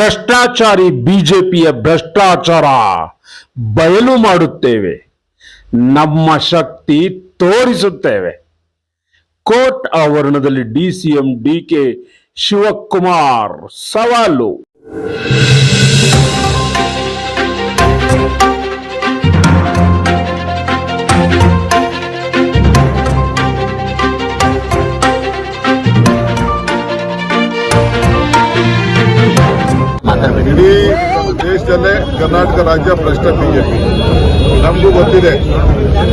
ಭ್ರಷ್ಟಾಚಾರಿ ಬಿಜೆಪಿಯ ಭ್ರಷ್ಟಾಚಾರ ಬಯಲು ಮಾಡುತ್ತೇವೆ. ನಮ್ಮ ಶಕ್ತಿ ತೋರಿಸುತ್ತೇವೆ. ಕೋರ್ಟ್ ಆವರಣದಲ್ಲಿ ಡಿಸಿಎಂ ಡಿಕೆ ಶಿವಕುಮಾರ್ ಸವಾಲು. ದೇಶದಲ್ಲೇ ಕರ್ನಾಟಕ ರಾಜ್ಯ ಭ್ರಷ್ಟ ಬಿಜೆಪಿ. ನಮಗೂ ಗೊತ್ತಿದೆ.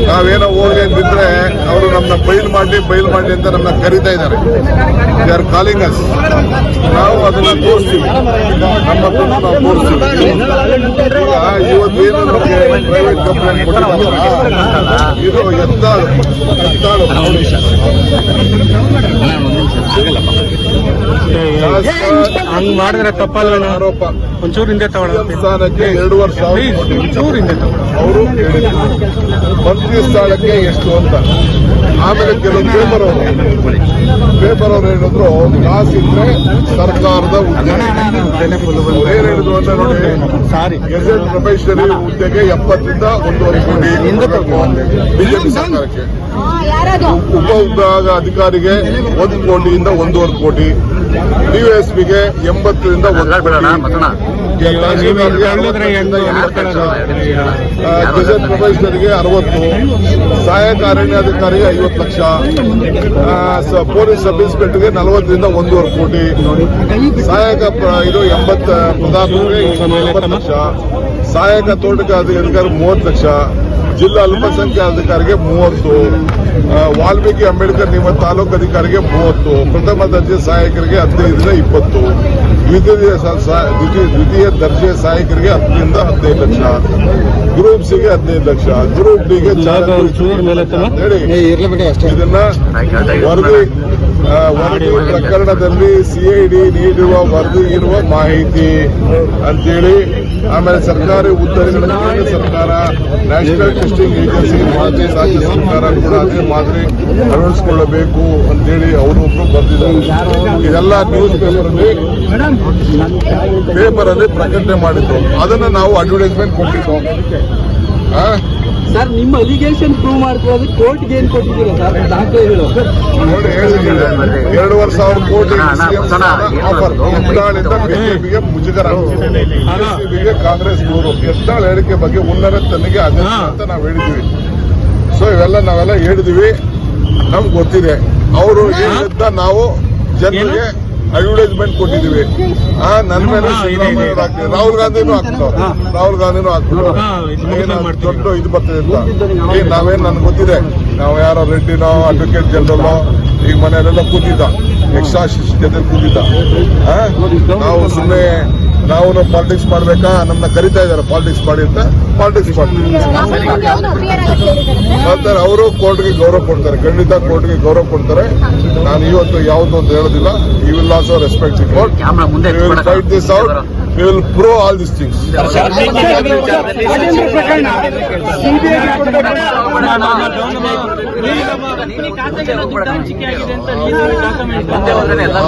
ನಾವೇನೋ ಹೋಗ್ಲಿ ಅಂತಿದ್ರೆ ಅವರು ನಮ್ಮನ್ನ ಬೈಲ್ ಮಾಡಿ ಬೈಲ್ ಮಾಡಿ ಅಂತ ನಮ್ಮನ್ನ ಕರೀತಾ ಇದ್ದಾರೆ. ದೇ ಆರ್ ಕಾಲಿಂಗ್ ಅಸ್ ನಾವು ಅದನ್ನ ತೋರಿಸ್ತೀವಿ. ನಮ್ಮ ತೋರಿಸ್ತೀವಿ. ಇವತ್ತು ಏನು ನಮಗೆ ಪ್ರೈವೇಟ್ ಕಂಪ್ಲೇಂಟ್ ಕೊಟ್ಟಿದ್ದಾರೆ? ಇದು ಎತ್ತಾಳು ಹಂಗ್ ಮಾಡಿದ್ರೆ ತಪ್ಪಲ್ಲ ಆರೋಪ. ಒಂಚೂರು ಹಿಂದೆ ತಗೊಳ ಎರಡು ವರ್ಷ ಹಿಂದೆ ತಗೊಳ ಅವರು ಮಂತ್ರಿ ಸ್ಥಾನಕ್ಕೆ ಎಷ್ಟು ಅಂತ. ಆಮೇಲೆ ಕೆಲವು ಪೇಪರ್ ಅವರು ಪೇಪರ್ ಅವರು ಹೇಳಿದ್ರು ಕಾಸಿದ್ರೆ ಸರ್ಕಾರದ ಹುದ್ದೆ ಏನ್ ಹೇಳಿದ್ರು ಅಂತ ನೋಡಿ ಸಾರಿ ಗೆಜೆಟ್ ಪ್ರೊಫೆಷನರಿ ಹುದ್ದೆಗೆ ಎಪ್ಪತ್ತರಿಂದ ಒಂದೂವರೆ ಕೋಟಿ ಬಿಜೆಪಿ ಸರ್ಕಾರಕ್ಕೆ. ಉಪ ವಿಭಾಗ ಅಧಿಕಾರಿಗೆ ಒಂದು ಕೋಟಿಯಿಂದ ಒಂದೂವರೆ ಕೋಟಿ. ಡಿವೈಎಸ್ಪಿಗೆ ಎಂಬತ್ತರಿಂದ ಒಂದು ಗೆಜೆಟ್ ಪ್ರೊಬೆಷನರಿಗೆ ಅರವತ್ತು ಸಹಾಯಕ ಅರಣ್ಯಾಧಿಕಾರಿಗೆ ಐವತ್ತು ಲಕ್ಷ ಪೊಲೀಸ್ ಸಬ್ ಇನ್ಸ್ಪೆಕ್ಟರ್ಗೆ ನಲವತ್ತರಿಂದ ಒಂದೂವರೆ ಕೋಟಿ. ಸಹಾಯಕ ಇದು ಎಂಬತ್ತ ಪ್ರಧಾನರಿಗೆ ಎಂಬತ್ತು ಲಕ್ಷ ಸಹಾಯಕ ತೋಟಗಾರಿಕೆ ಮೂವತ್ತು ಲಕ್ಷ ಜಿಲ್ಲಾ ಅಲ್ಪಸಂಖ್ಯಾಧಿಕಾರಿಗೆ ಮೂವತ್ತು ಆ, ವಾಲ್ಮೀಕಿ ಅಂಬೇಡ್ಕರ್ ನಿಮ್ಮ ತಾಲೂಕು ಅಧಿಕಾರಿಗೆ ಮೂವತ್ತು ಪ್ರಥಮ ದರ್ಜೆ ಸಹಾಯಕರಿಗೆ ಹದಿನೈದರಿಂದ ಇಪ್ಪತ್ತು. ದ್ವಿತೀಯ ದ್ವಿತೀಯ- ದ್ವಿತೀಯ ದರ್ಜೆ ಸಹಾಯಕರಿಗೆ ಹತ್ತರಿಂದ ಹದಿನೈದು ಲಕ್ಷ. ಗ್ರೂಪ್ ಸಿಗೆ ಹದಿನೈದು ಲಕ್ಷ. ಗ್ರೂಪ್ ಡಿಗೆ ಇದನ್ನ ವರದಿ ವರದಿ ಪ್ರಕರಣದಲ್ಲಿ ಸಿಐಡಿ ನೀಡಿರುವ ವರದಿ ಇರುವ ಮಾಹಿತಿ ಅಂತೇಳಿ ಆಮೇಲೆ ಸರ್ಕಾರಿ ಹುದ್ದೆಗಳನ್ನು ಕೇಂದ್ರ ಸರ್ಕಾರ ನ್ಯಾಷನಲ್ ಟೆಸ್ಟಿಂಗ್ ಏಜೆನ್ಸಿ ಮಾದರಿ ರಾಜ್ಯ ಸರ್ಕಾರ ಕೂಡ ಅದೇ ಮಾದರಿ ಅಳವಡಿಸಿಕೊಳ್ಳಬೇಕು ಅಂತೇಳಿ ಅವರು ಬರ್ತಿದ್ದಾರೆ ಬರೆದಿದ್ದಾರೆ ಇದೆಲ್ಲ ನ್ಯೂಸ್ ಪೇಪರ್ ಅಲ್ಲಿ ಪೇಪರ್ ಅಲ್ಲಿ ಪ್ರಕಟಣೆ ಮಾಡಿದ್ರು ಅದನ್ನ ನಾವು ಅಡ್ವರ್ಟೈಸ್ಮೆಂಟ್ ಕೊಟ್ಟಿದ್ದು? ಸರ್ ನಿಮ್ಮ ಅಲಿಗೇಷನ್ ಪ್ರೂವ್ ಮಾಡ್ಕೊಳ್ಳೋದು ಕೋರ್ಟ್ಗೆ ಏನ್ ಕೊಟ್ಟಿದ್ದೀರಾ ಸರ್? ದಾಖಲೆಗಳು ನೋಡಿ ಹೇಳಿದ್ದೀನಿ ಎರಡೂವರೆ ಸಾವಿರ ಕೋಟಿ ಆಫರ್ ಎತ್ತಾಳಿಂದ ಬಿಜೆಪಿಗೆ ಮುಜುಗರ ಬಿಜೆಪಿಗೆ ಕಾಂಗ್ರೆಸ್ ಮೂರು ಎತ್ತಾಳ ಹೇಳಿಕೆ ಬಗ್ಗೆ ಉನ್ನರ ತನಿಖೆ ಅಗತ್ಯ ಅಂತ ನಾವು ಹೇಳಿದ್ವಿ ಸೊ ಇವೆಲ್ಲ ನಾವೆಲ್ಲ ಹೇಳಿದ್ವಿ ನಮ್ಗೆ ಗೊತ್ತಿದೆ. ಅವರು ಹೇಳಿದ್ದ ನಾವು ಜನರಿಗೆ ಅಡ್ವರ್ಟೈಸ್ಮೆಂಟ್ ಕೊಟ್ಟಿದ್ದೀವಿ. ಆ ನನ್ನ ಮೇಲೆ ಹಾಕ್ತಾರೆ. ರಾಹುಲ್ ಗಾಂಧಿನೂ ಹಾಕ್ತಾರೆ. ರಾಹುಲ್ ಗಾಂಧಿನೂ ಹಾಕ್ತಾರೆ. ದೊಡ್ಡ ಇದು ಬರ್ತದೆ ಅಂತ. ಈಗ ನಾವೇನ್ ನನ್ಗೆ ಗೊತ್ತಿದೆ. ನಾವು ಯಾರೋ ರೆಡ್ಡಿನೋ ಅಡ್ವೊಕೇಟ್ ಜನರಲ್ ಈಗ ಮನೆಯಲ್ಲೆಲ್ಲ ಕೂತಿದ್ದ. ಎಕ್ಸ್ಟ್ರಾ ಜೊತೆ ಕೂತಿದ್ದ? ನಾವು ಸುಮ್ಮನೆ ನಾವು ಪಾಲಿಟಿಕ್ಸ್ ಮಾಡ್ಬೇಕಾ? ನಮ್ಮನ್ನ ಕರಿತಾ ಇದಾರೆ ಪಾಲಿಟಿಕ್ಸ್ ಮಾಡಿ ಅಂತ ಪಾಲಿಟಿಕ್ಸ್ ಮಾಡ್ತೀವಿ ಮಾಡ್ತಾರೆ ಅವರು ಕೋರ್ಟ್ಗೆ ಗೌರವ ಕೊಡ್ತಾರೆ. ಖಂಡಿತ ಕೋರ್ಟ್ಗೆ ಗೌರವ ಕೊಡ್ತಾರೆ. ನಾನು ಇವತ್ತು ಯಾವುದು ಅಂತ ಹೇಳೋದಿಲ್ಲ. You will also respect the court fight this out we will pro all this things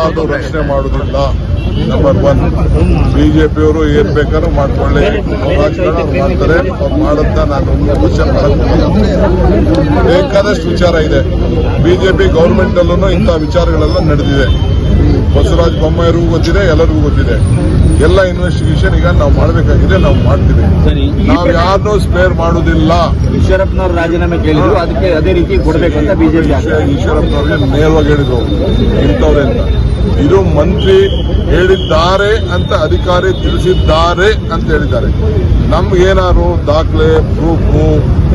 ಅದು ರಕ್ಷಣೆ ಮಾಡುವುದಿಲ್ಲ ನಂಬರ್ ಒನ್ ಬಿಜೆಪಿಯವರು ಏನ್ ಬೇಕಾದ್ರೂ ಮಾಡ್ಕೊಳ್ಳಿ. ರಾಜಕಾರಣ ಮಾಡ್ತಾರೆ. ಅವ್ರು ಮಾಡಂತ ನಾನು ಕ್ವಶನ್ ಬೇಕಾದಷ್ಟು ವಿಚಾರ ಇದೆ. ಬಿಜೆಪಿ ಗೌರ್ಮೆಂಟ್ ಅಲ್ಲೂ ಇಂಥ ವಿಚಾರಗಳೆಲ್ಲ ನಡೆದಿದೆ. ಬಸವರಾಜ ಬೊಮ್ಮಾಯರಿಗೂ ಗೊತ್ತಿದೆ ಎಲ್ಲರಿಗೂ ಗೊತ್ತಿದೆ. ಎಲ್ಲ ಇನ್ವೆಸ್ಟಿಗೇಷನ್ ಈಗ ನಾವು ಮಾಡಬೇಕಾಗಿದೆ ನಾವು ಮಾಡ್ತೀವಿ. ನಾವು ಯಾರನ್ನೂ ಸ್ಪೇರ್ ಮಾಡುವುದಿಲ್ಲ ಈಶ್ವರಪ್ಪನವ್ರ ರಾಜೀನಾಮೆ ಕೇಳಿದ್ರು ಅದಕ್ಕೆ ಅದೇ ರೀತಿ ಕೊಡಬೇಕು ಅಂತ ಬಿಜೆಪಿ ಈಶ್ವರಪ್ಪನವ್ರಿಗೆ ನೇರವಾಗಿ ಹೇಳಿದ್ರು ಇಂಥವ್ರೆ ಅಂತ. ಇದು ಮಂತ್ರಿ ಹೇಳಿದ್ದಾರೆ ಅಂತ ಅಧಿಕಾರಿ ತಿಳಿಸಿದ್ದಾರೆ ಅಂತ ಹೇಳಿದ್ದಾರೆ. ನಮ್ಗೆ ಏನಾದ್ರು ದಾಖಲೆ ಪ್ರೂಫು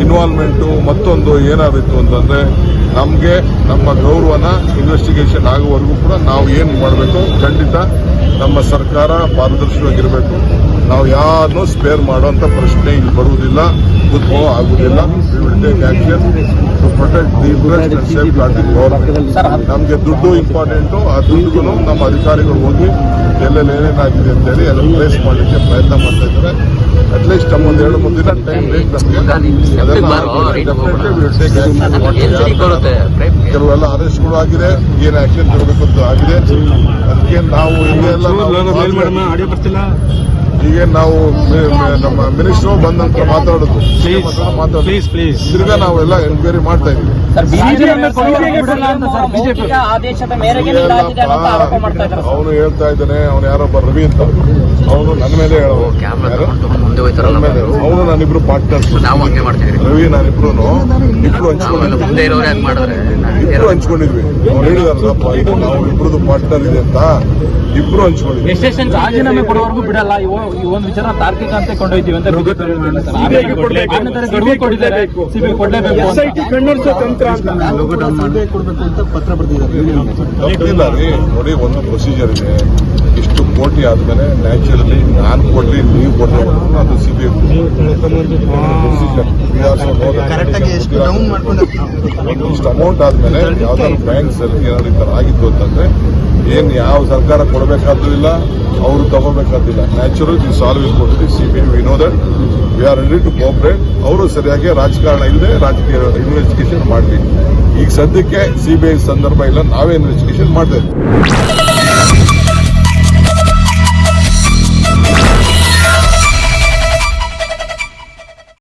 ಇನ್ವಾಲ್ವ್ಮೆಂಟು ಮತ್ತೊಂದು ಏನಾದ್ರು ಇತ್ತು ಅಂತಂದ್ರೆ ನಮಗೆ ನಮ್ಮ ಗೌರವನ ಇನ್ವೆಸ್ಟಿಗೇಷನ್ ಆಗುವವರೆಗೂ ಕೂಡ ನಾವು ಏನು ಮಾಡಬೇಕು? ಖಂಡಿತ ನಮ್ಮ ಸರ್ಕಾರ ಪಾರದರ್ಶಕವಾಗಿರಬೇಕು. ನಾವು ಯಾರನ್ನೂ ಸ್ಪೇರ್ ಮಾಡುವಂತ ಪ್ರಶ್ನೆ ಇಲ್ಲಿ ಬರುವುದಿಲ್ಲ ಉದ್ಭವ ಆಗುವುದಿಲ್ಲ. ನಮ್ಗೆ action to protect the interest and safeguard the ನಮಗೆ ದುಡ್ಡು ಇಂಪಾರ್ಟೆಂಟು ಆ ದುಡ್ಡುಗೂ ನಮ್ಮ ಅಧಿಕಾರಿಗಳು ಹೋಗಿ ಎಲ್ಲೆಲ್ಲಿ ಏನೇನಾಗಿದೆ ಅಂತೇಳಿ ಎಲ್ಲ ಪ್ಲೇಸ್ ಮಾಡಲಿಕ್ಕೆ ಪ್ರಯತ್ನ ಮಾಡ್ತಾ ಇದ್ದಾರೆ. ಅಟ್ಲೀಸ್ಟ್ ನಮ್ಮ ಒಂದು ಎರಡು ಮೂರು ದಿನ ಟೈಮ್ ಬೇಕು ನಮಗೆ. ಕೆಲವೆಲ್ಲ ಅರೆಸ್ಟ್ಗಳು ಆಗಿದೆ ಏನ್ ಆಕ್ಷನ್ ತಗೋಬೇಕು ಅಂತ ಆಗಿದೆ. ಅದಕ್ಕೆ ನಾವು ಹಿಂಗೆಲ್ಲ ಈಗ ನಾವು ನಮ್ಮ ಮಿನಿಸ್ಟರ್ ಬಂದಂತ ನಂತರ ಮಾತಾಡೋದು ಮಾತಾಡೋದು. ಪ್ಲೀಸ್ ತಿರ್ಗಾ ನಾವೆಲ್ಲ ಎನ್ಕ್ವೈರಿ ಮಾಡ್ತಾ ಇದೀವಿ ಮೌಖಿಕ ಆದೇಶದ ಮೇರೆಗೆ ಆರೋಪ ಮಾಡ್ತಾ ಇದ್ದಾರೆ ಅವನು ಹೇಳ್ತಾ ಇದ್ದಾನೆ ಅವನು ಯಾರೊಬ್ಬ ರವಿ ಅಂತ. ಅವನು ನನ್ನ ಮೇಲೆ ಅವನು ನಾನಿಬ್ರು ಪಾರ್ಟ್ನರ್ಸ್ ನಾವು ಹಂಗೆ ಮಾಡ್ತಿದ್ವಿ ರವಿ ನಾನಿಬ್ರು ಇಬ್ರು ಇಬ್ರು ಹಂಚ್ಕೊಂಡಿದ್ವಿ. ಅವ್ರು ಹೇಳಿದಾರಲ್ಲಪ್ಪ ಇದು ನಾವು ಇಬ್ರದ್ದು ಪಾರ್ಟ್ನರ್ ಇದೆ ಅಂತ. ಇಬ್ರು ಹಂಚ್ಕೊಂಡಿದ್ವಿ. ರಾಜೀನಾಮೆ ಕೊಡುವವರೆಗೂ ಬಿಡಲ್ಲ. ಇವು ಈ ಒಂದು ವಿಚಾರ ತಾರ್ಕಿಕ ಅಂತ ಕೊಂಡೊಯ್ತೀವಿ ಅಂತ ಕೊಡ್ಲೇಬೇಕು. ಆನಂತರ ಗಡುವು ಸಿಬಿಐ ಕೊಡ್ಲೇಬೇಕು ಅಂತ. ತಪ್ಪಿಲ್ಲ ರೀ ನೋಡಿ ಒಂದು ಪ್ರೊಸೀಜರ್ ಇದೆ. ಇಷ್ಟು ಕೋಟಿ ಆದಮೇಲೆ ನ್ಯಾಚುರಲಿ ನಾನು ಕೊಡ್ಲಿ ನೀವು ಕೊಡ್ಲಿ ಅದು ಸಿ ಬಿ ಇಷ್ಟು ಅಮೌಂಟ್ ಆದ್ಮೇಲೆ ಯಾವ್ದಾದ್ರು ಬ್ಯಾಂಕ್ಸ್ ಅಲ್ಲಿ ಏನಾದ್ರು ಈ ತರ ಆಗಿತ್ತು ಅಂತಂದ್ರೆ ಏನು ಯಾವ ಸರ್ಕಾರ ಕೊಡಬೇಕಾದ್ರೂ ಇಲ್ಲ ಅವರು ತಗೋಬೇಕಾದಿಲ್ಲ ನ್ಯಾಚುರಲ್ ಈ ಸಾಲ್ವ್ ಕೊಡ್ತೀವಿ ಸಿ B we know that we are ready to cooperate ಅವರು ಸರಿಯಾಗಿ ರಾಜಕಾರಣ ಇಲ್ಲದೆ ರಾಜಕೀಯ ಇನ್ವೆಸ್ಟಿಗೇಷನ್ ಮಾಡಲಿ ಈಗ ಸದ್ಯಕ್ಕೆ ಸಿಬಿಐ ಸಂದರ್ಭ ಇಲ್ಲ. ನಾವೇ ಇನ್ವೆಸ್ಟಿಗೇಷನ್ ಮಾಡ್ತಾ